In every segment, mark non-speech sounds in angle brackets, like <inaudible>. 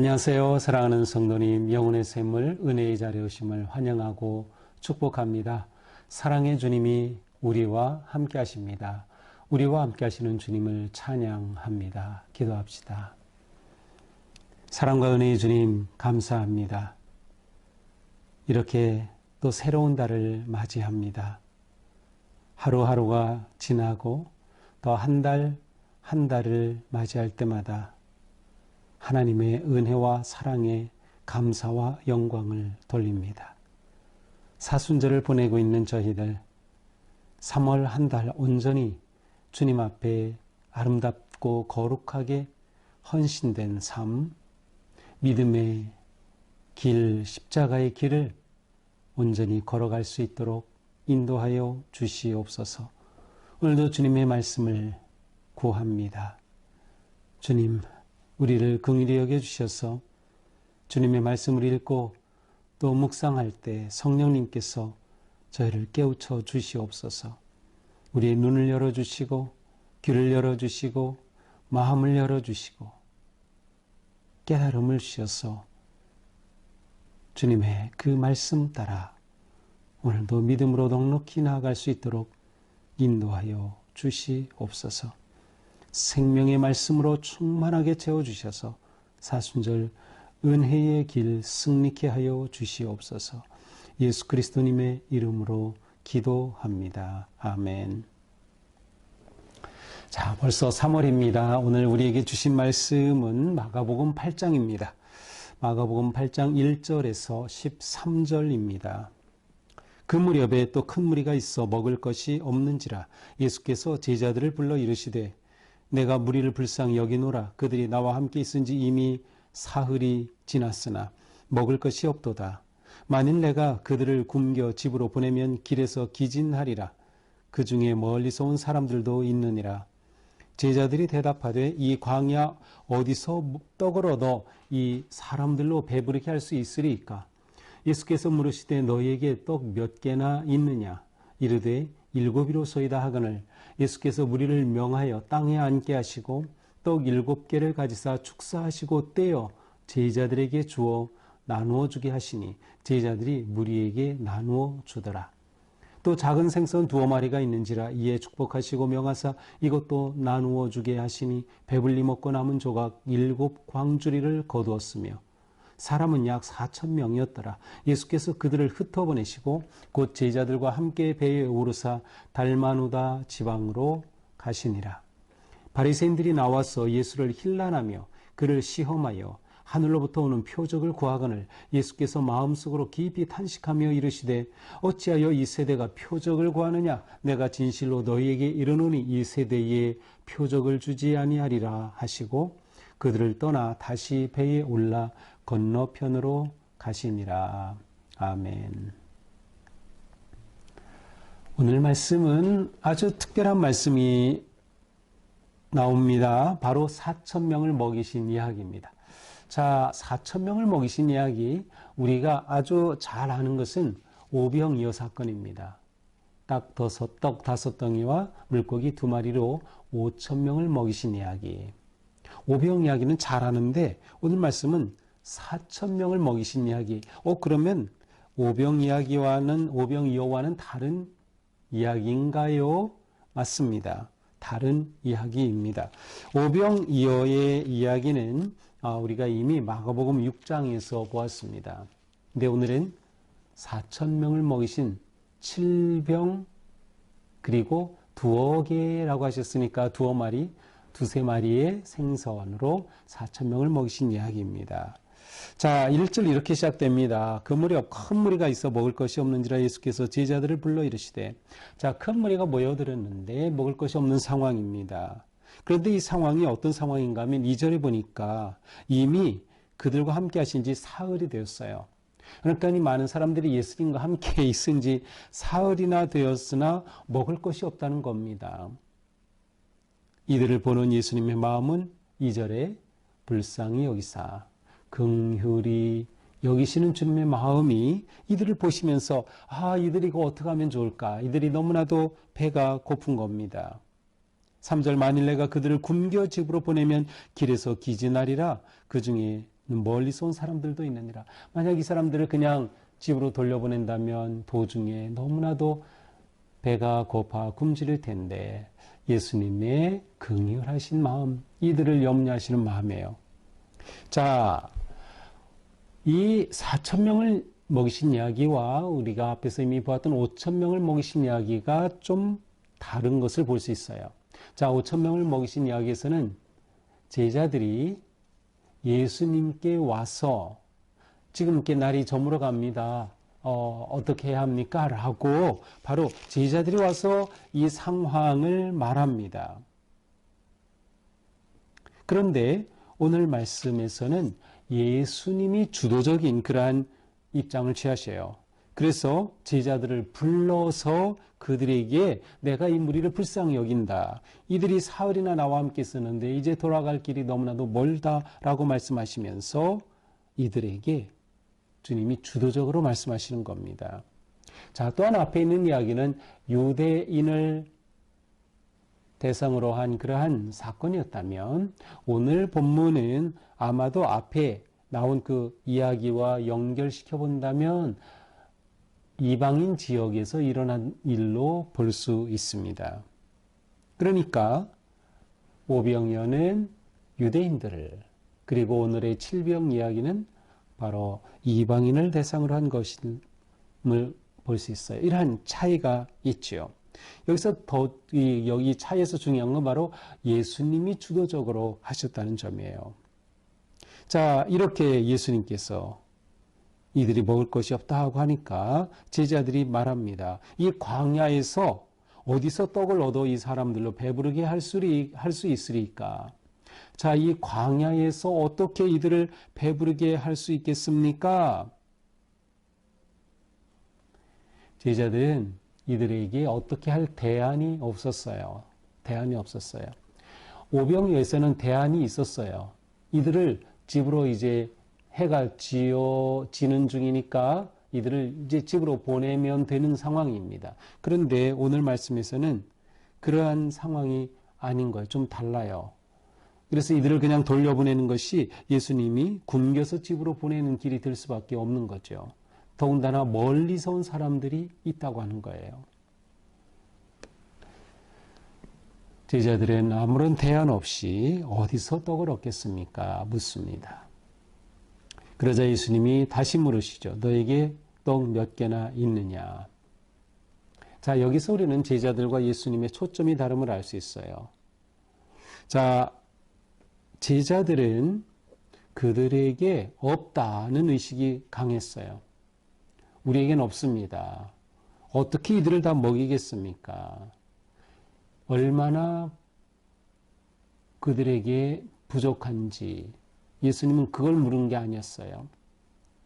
안녕하세요. 사랑하는 성도님, 영혼의 샘물, 은혜의 자리에 오심을 환영하고 축복합니다. 사랑의 주님이 우리와 함께 하십니다. 우리와 함께 하시는 주님을 찬양합니다. 기도합시다. 사랑과 은혜의 주님, 감사합니다. 이렇게 또 새로운 달을 맞이합니다. 하루하루가 지나고 또 한 달, 한 달을 맞이할 때마다 하나님의 은혜와 사랑에 감사와 영광을 돌립니다. 사순절을 보내고 있는 저희들 3월 한 달 온전히 주님 앞에 아름답고 거룩하게 헌신된 삶, 믿음의 길, 십자가의 길을 온전히 걸어갈 수 있도록 인도하여 주시옵소서. 오늘도 주님의 말씀을 구합니다. 주님, 우리를 긍휼히 여겨 주셔서 주님의 말씀을 읽고 또 묵상할 때 성령님께서 저희를 깨우쳐 주시옵소서. 우리의 눈을 열어 주시고 귀를 열어 주시고 마음을 열어 주시고 깨달음을 주셔서 주님의 그 말씀 따라 오늘도 믿음으로 넉넉히 나아갈 수 있도록 인도하여 주시옵소서. 생명의 말씀으로 충만하게 채워주셔서 사순절 은혜의 길 승리케 하여 주시옵소서 예수 그리스도님의 이름으로 기도합니다. 아멘. 자, 벌써 3월입니다. 오늘 우리에게 주신 말씀은 마가복음 8장입니다. 마가복음 8장 1절에서 13절입니다. 그 무렵에 또 큰 무리가 있어 먹을 것이 없는지라 예수께서 제자들을 불러 이르시되 내가 무리를 불쌍히 여기노라 그들이 나와 함께 있은지 이미 사흘이 지났으나 먹을 것이 없도다. 만일 내가 그들을 굶겨 집으로 보내면 길에서 기진하리라. 그 중에 멀리서 온 사람들도 있느니라. 제자들이 대답하되 이 광야 어디서 떡을 얻어 이 사람들로 배부르게 할 수 있으리까? 예수께서 물으시되 너희에게 떡 몇 개나 있느냐? 이르되 일곱이로소이다 하거늘 예수께서 무리를 명하여 땅에 앉게 하시고 떡 일곱 개를 가지사 축사하시고 떼어 제자들에게 주어 나누어 주게 하시니 제자들이 무리에게 나누어 주더라. 또 작은 생선 두어 마리가 있는지라 이에 축복하시고 명하사 이것도 나누어 주게 하시니 배불리 먹고 남은 조각 일곱 광주리를 거두었으며 사람은 약 4천 명이었더라. 예수께서 그들을 흩어보내시고 곧 제자들과 함께 배에 오르사 달마누다 지방으로 가시니라. 바리새인들이 나와서 예수를 힐난하며 그를 시험하여 하늘로부터 오는 표적을 구하거늘 예수께서 마음속으로 깊이 탄식하며 이르시되 어찌하여 이 세대가 표적을 구하느냐 내가 진실로 너희에게 이르노니 이 세대에 표적을 주지 아니하리라 하시고 그들을 떠나 다시 배에 올라 건너편으로 가시니라. 아멘. 오늘 말씀은 아주 특별한 말씀이 나옵니다. 바로 4천명을 먹이신 이야기입니다. 자, 4천명을 먹이신 이야기, 우리가 아주 잘 아는 것은 오병이어 사건입니다. 딱 다섯, 떡 다섯 덩이와 물고기 두 마리로 5천명을 먹이신 이야기. 오병 이야기는 잘 아는데 오늘 말씀은 4천 명을 먹이신 이야기. 어 그러면 오병 이야기와는 오병 이어와는 다른 이야기인가요? 맞습니다. 다른 이야기입니다. 오병 이어의 이야기는 아, 우리가 이미 마가복음 6장에서 보았습니다. 근데 오늘은 4천 명을 먹이신 7병 그리고 두어 개라고 하셨으니까 두어 마리, 두세 마리의 생선으로 4천 명을 먹이신 이야기입니다. 자, 1절 이렇게 시작됩니다. 그 무렵 큰 무리가 있어 먹을 것이 없는지라 예수께서 제자들을 불러 이르시되 자, 큰 무리가 모여들었는데 먹을 것이 없는 상황입니다. 그런데 이 상황이 어떤 상황인가 하면 2절에 보니까 이미 그들과 함께 하신 지 사흘이 되었어요. 그러니까 이 많은 사람들이 예수님과 함께 <laughs> 있은 지 사흘이나 되었으나 먹을 것이 없다는 겁니다. 이들을 보는 예수님의 마음은 2절에 불쌍히 여기사 긍휼히 여기시는 주님의 마음이 이들을 보시면서 아 이들이 이거 어떻게 하면 좋을까 이들이 너무나도 배가 고픈 겁니다. 3절 만일 내가 그들을 굶겨 집으로 보내면 길에서 기진하리라 그 중에 멀리서 온 사람들도 있느니라. 만약 이 사람들을 그냥 집으로 돌려보낸다면 도중에 너무나도 배가 고파 굶주릴 텐데 예수님의 긍휼하신 마음, 이들을 염려하시는 마음이에요. 자, 이 4천 명을 먹이신 이야기와 우리가 앞에서 이미 보았던 5천 명을 먹이신 이야기가 좀 다른 것을 볼 수 있어요. 자, 5천 명을 먹이신 이야기에서는 제자들이 예수님께 와서 지금 이렇게 날이 저물어 갑니다. 어, 어떻게 해야 합니까? 라고 바로 제자들이 와서 이 상황을 말합니다. 그런데 오늘 말씀에서는 예수님이 주도적인 그러한 입장을 취하셔요. 그래서 제자들을 불러서 그들에게 내가 이 무리를 불쌍히 여긴다. 이들이 사흘이나 나와 함께 있었는데 이제 돌아갈 길이 너무나도 멀다라고 말씀하시면서 이들에게 주님이 주도적으로 말씀하시는 겁니다. 자, 또한 앞에 있는 이야기는 유대인을 대상으로 한 그러한 사건이었다면 오늘 본문은 아마도 앞에 나온 그 이야기와 연결시켜 본다면 이방인 지역에서 일어난 일로 볼 수 있습니다. 그러니까 오병이어는 유대인들을 그리고 오늘의 칠병 이야기는 바로 이방인을 대상으로 한 것임을 볼 수 있어요. 이러한 차이가 있지요. 여기서 더 여기 차이에서 중요한 건 바로 예수님이 주도적으로 하셨다는 점이에요. 자, 이렇게 예수님께서 이들이 먹을 것이 없다 하고 하니까 제자들이 말합니다. 이 광야에서 어디서 떡을 얻어 이 사람들로 배부르게 할 수 있으리까? 자, 이 광야에서 어떻게 이들을 배부르게 할 수 있겠습니까? 제자들은 이들에게 어떻게 할 대안이 없었어요. 대안이 없었어요. 오병이에서는 대안이 있었어요. 이들을 집으로 이제 해가 지어 지는 중이니까 이들을 이제 집으로 보내면 되는 상황입니다. 그런데 오늘 말씀에서는 그러한 상황이 아닌 거예요. 좀 달라요. 그래서 이들을 그냥 돌려보내는 것이 예수님이 굶겨서 집으로 보내는 길이 될 수밖에 없는 거죠. 더군다나 멀리서 온 사람들이 있다고 하는 거예요. 제자들은 아무런 대안 없이 어디서 떡을 얻겠습니까? 묻습니다. 그러자 예수님이 다시 물으시죠. 너에게 떡 몇 개나 있느냐? 자, 여기서 우리는 제자들과 예수님의 초점이 다름을 알 수 있어요. 자, 제자들은 그들에게 없다는 의식이 강했어요. 우리에겐 없습니다. 어떻게 이들을 다 먹이겠습니까? 얼마나 그들에게 부족한지 예수님은 그걸 물은 게 아니었어요.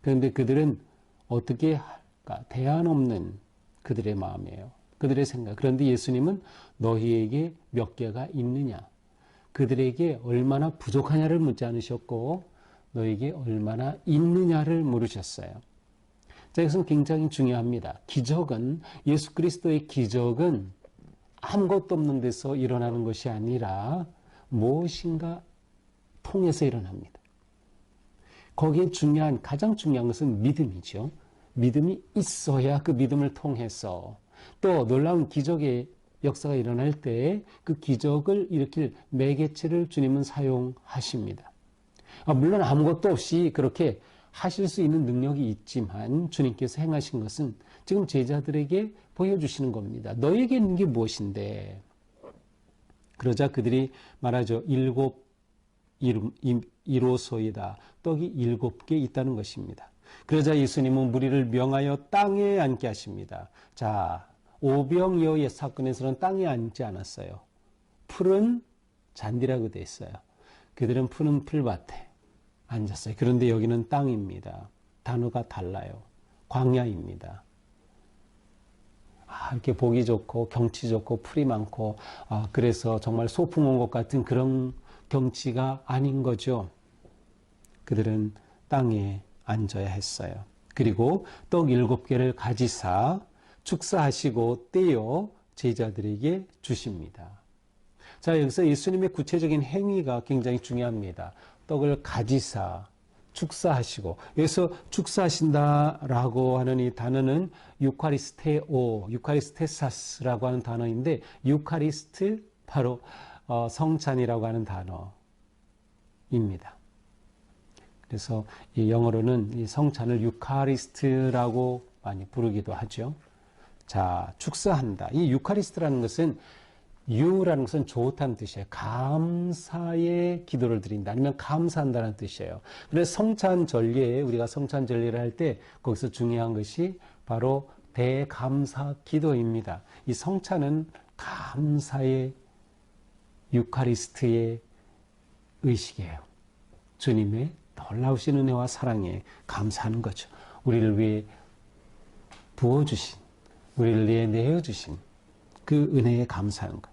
그런데 그들은 어떻게 할까? 대안 없는 그들의 마음이에요. 그들의 생각. 그런데 예수님은 너희에게 몇 개가 있느냐? 그들에게 얼마나 부족하냐를 묻지 않으셨고 너에게 얼마나 있느냐를 물으셨어요. 자, 이것은 굉장히 중요합니다. 기적은 예수 그리스도의 기적은 아무것도 없는 데서 일어나는 것이 아니라 무엇인가 통해서 일어납니다. 거기에 중요한, 가장 중요한 것은 믿음이죠. 믿음이 있어야 그 믿음을 통해서 또 놀라운 기적의 역사가 일어날 때 그 기적을 일으킬 매개체를 주님은 사용하십니다. 아, 물론 아무것도 없이 그렇게 하실 수 있는 능력이 있지만 주님께서 행하신 것은 지금 제자들에게 보여주시는 겁니다. 너에게 있는 게 무엇인데? 그러자 그들이 말하죠. 일곱 이로소이다. 떡이 일곱 개 있다는 것입니다. 그러자 예수님은 무리를 명하여 땅에 앉게 하십니다. 자, 오병이어의 사건에서는 땅에 앉지 않았어요. 푸른 잔디라고 되어 있어요. 그들은 푸른 풀밭에 앉았어요. 그런데 여기는 땅입니다. 단어가 달라요. 광야입니다. 아, 이렇게 보기 좋고 경치 좋고 풀이 많고 아, 그래서 정말 소풍 온 것 같은 그런 경치가 아닌 거죠. 그들은 땅에 앉아야 했어요. 그리고 떡 일곱 개를 가지사 축사하시고 떼어 제자들에게 주십니다. 자, 여기서 예수님의 구체적인 행위가 굉장히 중요합니다. 떡을 가지사 축사하시고 여기서 축사하신다라고 하는 이 단어는 유카리스테오, 유카리스테사스라고 하는 단어인데 유카리스트 바로 어, 성찬이라고 하는 단어입니다. 그래서 이 영어로는 이 성찬을 유카리스트라고 많이 부르기도 하죠. 자, 축사한다. 이 유카리스트라는 것은 유라는 것은 좋다는 뜻이에요. 감사의 기도를 드린다. 아니면 감사한다는 뜻이에요. 그래서 성찬 전례에 우리가 성찬 전례를 할 때 거기서 중요한 것이 바로 대감사 기도입니다. 이 성찬은 감사의 유카리스트의 의식이에요. 주님의 놀라우신 은혜와 사랑에 감사하는 거죠. 우리를 위해 부어주신, 우리를 위해 내어주신 그 은혜에 감사하는 것.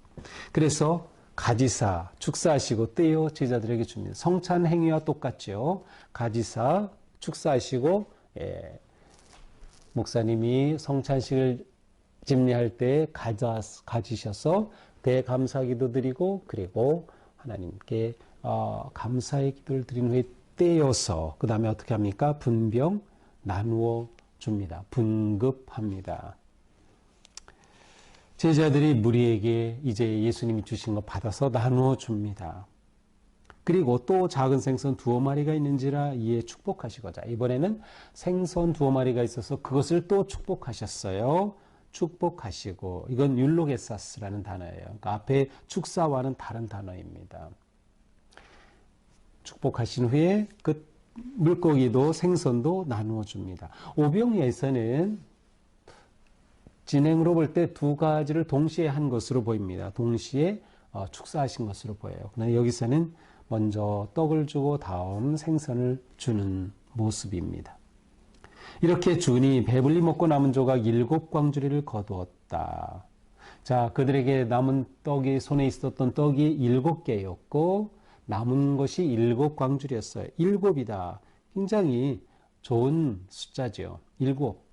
그래서 가지사, 축사하시고 떼어 제자들에게 줍니다. 성찬 행위와 똑같죠. 가지사, 축사하시고, 예, 목사님이 성찬식을 집례할 때 가져, 가지셔서 대감사기도 드리고, 그리고 하나님께 어, 감사의 기도를 드린 후에 떼어서, 그 다음에 어떻게 합니까? 분병 나누어 줍니다. 분급합니다. 제자들이 무리에게 이제 예수님이 주신 거 받아서 나누어 줍니다. 그리고 또 작은 생선 두어 마리가 있는지라 이에 축복하시고자 이번에는 생선 두어 마리가 있어서 그것을 또 축복하셨어요. 축복하시고 이건 율로게사스라는 단어예요. 그러니까 앞에 축사와는 다른 단어입니다. 축복하신 후에 그 물고기도 생선도 나누어 줍니다. 오병이에서는 진행으로 볼 때 두 가지를 동시에 한 것으로 보입니다. 동시에 어, 축사하신 것으로 보여요. 그러나 여기서는 먼저 떡을 주고 다음 생선을 주는 모습입니다. 이렇게 주니 배불리 먹고 남은 조각 일곱 광주리를 거두었다. 자, 그들에게 남은 떡이 손에 있었던 떡이 일곱 개였고 남은 것이 일곱 광주리였어요. 일곱이다. 굉장히 좋은 숫자죠. 일곱.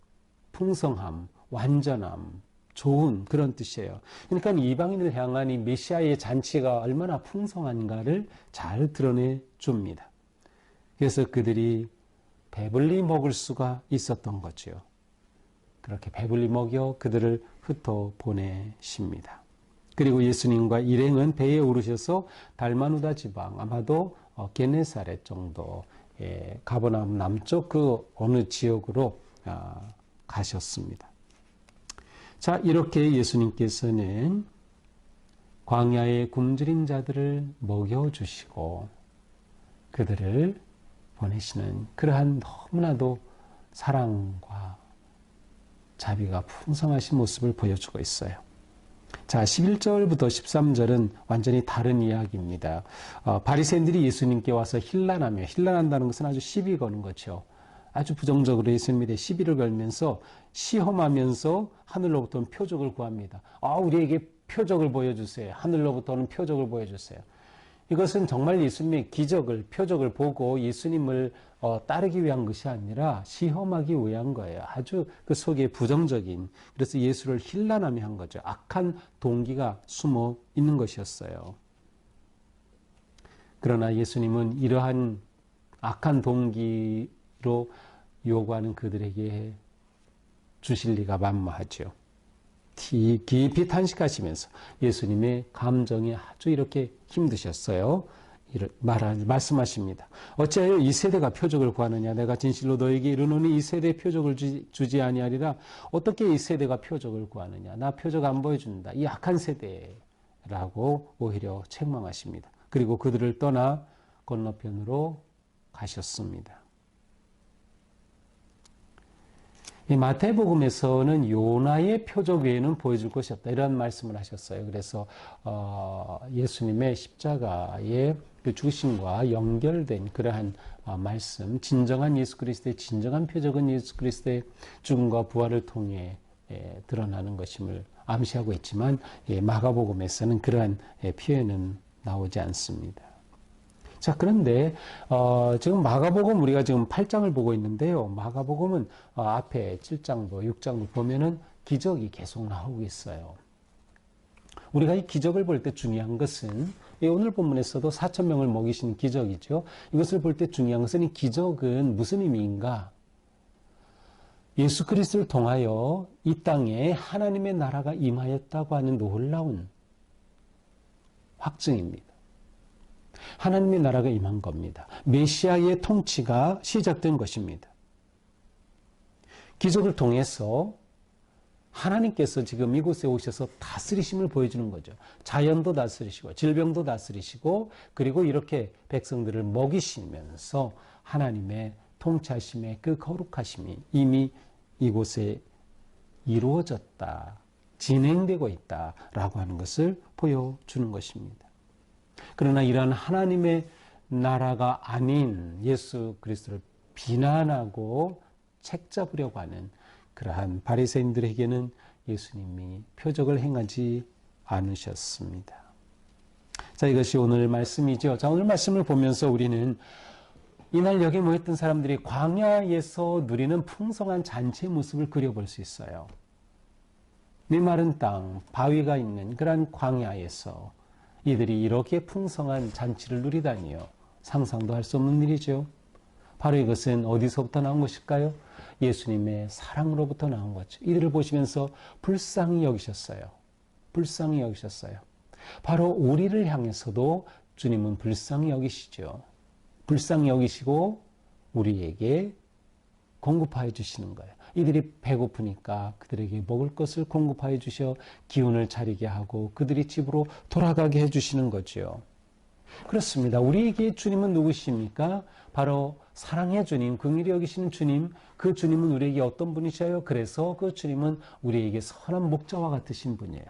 풍성함, 완전함, 좋은 그런 뜻이에요. 그러니까 이방인을 향한 이 메시아의 잔치가 얼마나 풍성한가를 잘 드러내 줍니다. 그래서 그들이 배불리 먹을 수가 있었던 거죠. 그렇게 배불리 먹여 그들을 흩어 보내십니다. 그리고 예수님과 일행은 배에 오르셔서 달마누다 지방 아마도 어, 게네사렛 정도 예, 가버나움 남쪽 그 어느 지역으로 아, 가셨습니다. 자, 이렇게 예수님께서는 광야의 굶주린 자들을 먹여주시고 그들을 보내시는 그러한 너무나도 사랑과 자비가 풍성하신 모습을 보여주고 있어요. 자, 11절부터 13절은 완전히 다른 이야기입니다. 어, 바리새인들이 예수님께 와서 힐난하며 힐난한다는 것은 아주 시비 거는 거죠. 아주 부정적으로 예수님에 대해 시비를 걸면서 시험하면서 하늘로부터는 표적을 구합니다. 아, 우리에게 표적을 보여주세요. 하늘로부터는 표적을 보여주세요. 이것은 정말 예수님의 기적을, 표적을 보고 예수님을 어, 따르기 위한 것이 아니라 시험하기 위한 거예요. 아주 그 속에 부정적인, 그래서 예수를 힐난하며 한 거죠. 악한 동기가 숨어 있는 것이었어요. 그러나 예수님은 이러한 악한 동기 로 요구하는 그들에게 주실 리가 만무하죠. 깊이 탄식하시면서 예수님의 감정에 아주 이렇게 힘드셨어요. 말 말씀하십니다. 어찌하여 이 세대가 표적을 구하느냐? 내가 진실로 너에게 이르노니 이 세대에 표적을 주지, 주지 아니하리라. 어떻게 이 세대가 표적을 구하느냐? 나 표적 안 보여준다. 이 악한 세대라고 오히려 책망하십니다. 그리고 그들을 떠나 건너편으로 가셨습니다. 이 마태복음에서는 요나의 표적 외에는 보여줄 것이 없다 이런 말씀을 하셨어요. 그래서 어, 예수님의 십자가의 그 죽으심과 연결된 그러한 어, 말씀, 진정한 예수 그리스도의 진정한 표적은 예수 그리스도의 죽음과 부활을 통해 예, 드러나는 것임을 암시하고 있지만 예, 마가복음에서는 그러한 예, 표현은 나오지 않습니다. 자, 그런데, 어, 지금 마가복음 우리가 지금 8장을 보고 있는데요. 마가복음은 어, 앞에 7장도, 6장도 보면은 기적이 계속 나오고 있어요. 우리가 이 기적을 볼 때 중요한 것은 예, 오늘 본문에서도 4천 명을 먹이신 기적이죠. 이것을 볼 때 중요한 것은 이 기적은 무슨 의미인가? 예수 그리스도를 통하여 이 땅에 하나님의 나라가 임하였다고 하는 놀라운 확증입니다. 하나님의 나라가 임한 겁니다. 메시아의 통치가 시작된 것입니다. 기적을 통해서 하나님께서 지금 이곳에 오셔서 다스리심을 보여주는 거죠. 자연도 다스리시고 질병도 다스리시고 그리고 이렇게 백성들을 먹이시면서 하나님의 통치하심의 그 거룩하심이 이미 이곳에 이루어졌다. 진행되고 있다라고 하는 것을 보여주는 것입니다. 그러나 이러한 하나님의 나라가 아닌 예수 그리스도를 비난하고 책잡으려고 하는 그러한 바리새인들에게는 예수님이 표적을 행하지 않으셨습니다. 자, 이것이 오늘 말씀이죠. 자, 오늘 말씀을 보면서 우리는 이날 여기 모였던 사람들이 광야에서 누리는 풍성한 잔치의 모습을 그려볼 수 있어요. 메마른 땅, 바위가 있는 그러한 광야에서 이들이 이렇게 풍성한 잔치를 누리다니요. 상상도 할 수 없는 일이죠. 바로 이것은 어디서부터 나온 것일까요? 예수님의 사랑으로부터 나온 거죠. 이들을 보시면서 불쌍히 여기셨어요. 불쌍히 여기셨어요. 바로 우리를 향해서도 주님은 불쌍히 여기시죠. 불쌍히 여기시고 우리에게 공급하여 주시는 거예요. 이들이 배고프니까 그들에게 먹을 것을 공급하여 주셔 기운을 차리게 하고 그들이 집으로 돌아가게 해 주시는 거죠. 그렇습니다. 우리에게 주님은 누구십니까? 바로 사랑의 주님, 긍일이 여기시는 주님, 그 주님은 우리에게 어떤 분이셔요? 그래서 그 주님은 우리에게 선한 목자와 같으신 분이에요.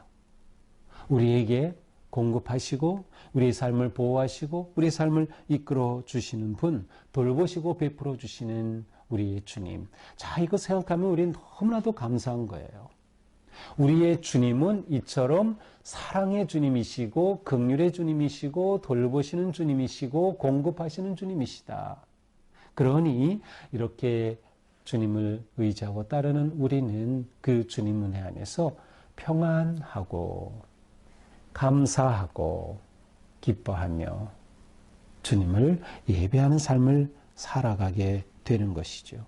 우리에게 공급하시고 우리의 삶을 보호하시고 우리의 삶을 이끌어 주시는 분, 돌보시고 베풀어 주시는 우리의 주님. 자, 이거 생각하면 우리는 너무나도 감사한 거예요. 우리의 주님은 이처럼 사랑의 주님이시고 긍휼의 주님이시고 돌보시는 주님이시고 공급하시는 주님이시다. 그러니 이렇게 주님을 의지하고 따르는 우리는 그 주님 은혜 안에서 평안하고 감사하고 기뻐하며 주님을 예배하는 삶을 살아가게 되는 것이죠.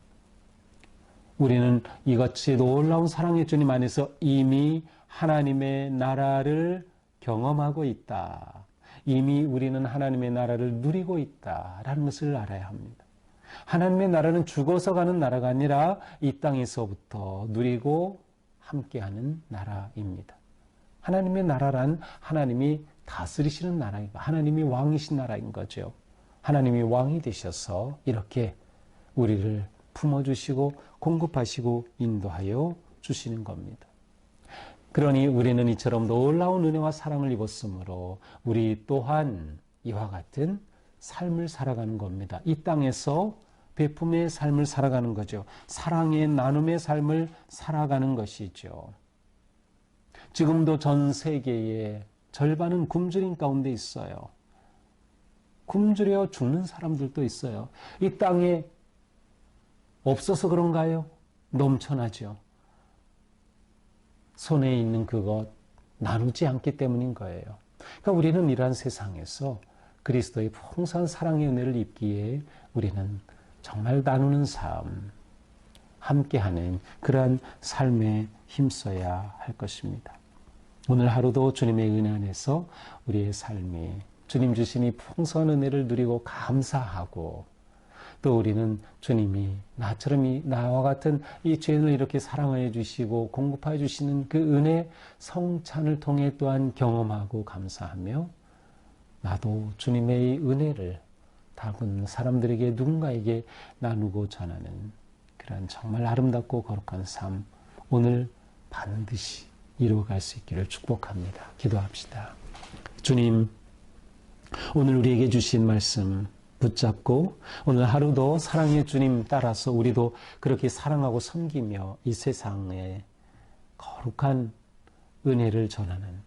우리는 이같이 놀라운 사랑의 주님 안에서 이미 하나님의 나라를 경험하고 있다. 이미 우리는 하나님의 나라를 누리고 있다라는 것을 알아야 합니다. 하나님의 나라는 죽어서 가는 나라가 아니라 이 땅에서부터 누리고 함께하는 나라입니다. 하나님의 나라란 하나님이 다스리시는 나라이고 하나님이 왕이신 나라인 거죠. 하나님이 왕이 되셔서 이렇게 우리를 품어주시고 공급하시고 인도하여 주시는 겁니다. 그러니 우리는 이처럼 놀라운 은혜와 사랑을 입었으므로 우리 또한 이와 같은 삶을 살아가는 겁니다. 이 땅에서 베품의 삶을 살아가는 거죠. 사랑의 나눔의 삶을 살아가는 것이죠. 지금도 전 세계의 절반은 굶주림 가운데 있어요. 굶주려 죽는 사람들도 있어요. 이 땅에 없어서 그런가요? 넘쳐나죠. 손에 있는 그것 나누지 않기 때문인 거예요. 그러니까 우리는 이러한 세상에서 그리스도의 풍성한 사랑의 은혜를 입기에 우리는 정말 나누는 삶, 함께하는 그러한 삶에 힘써야 할 것입니다. 오늘 하루도 주님의 은혜 안에서 우리의 삶이 주님 주신 이 풍성한 은혜를 누리고 감사하고 또 우리는 주님이 나처럼 이 나와 같은 이 죄인을 이렇게 사랑하여 주시고 공급하여 주시는 그 은혜 성찬을 통해 또한 경험하고 감사하며 나도 주님의 은혜를 다른 사람들에게 누군가에게 나누고 전하는 그런 정말 아름답고 거룩한 삶 오늘 반드시 이루어갈 수 있기를 축복합니다. 기도합시다. 주님, 오늘 우리에게 주신 말씀 붙잡고 오늘 하루도 사랑의 주님 따라서 우리도 그렇게 사랑하고 섬기며 이 세상에 거룩한 은혜를 전하는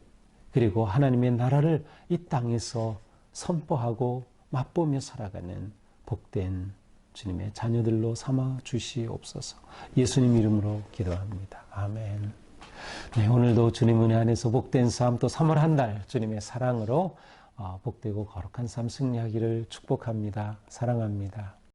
그리고 하나님의 나라를 이 땅에서 선포하고 맛보며 살아가는 복된 주님의 자녀들로 삼아 주시옵소서. 예수님 이름으로 기도합니다. 아멘. 네, 오늘도 주님 은혜 안에서 복된 삶 또 3월 한 달 주님의 사랑으로 어, 복되고 거룩한 삶 승리하기를 축복합니다. 사랑합니다.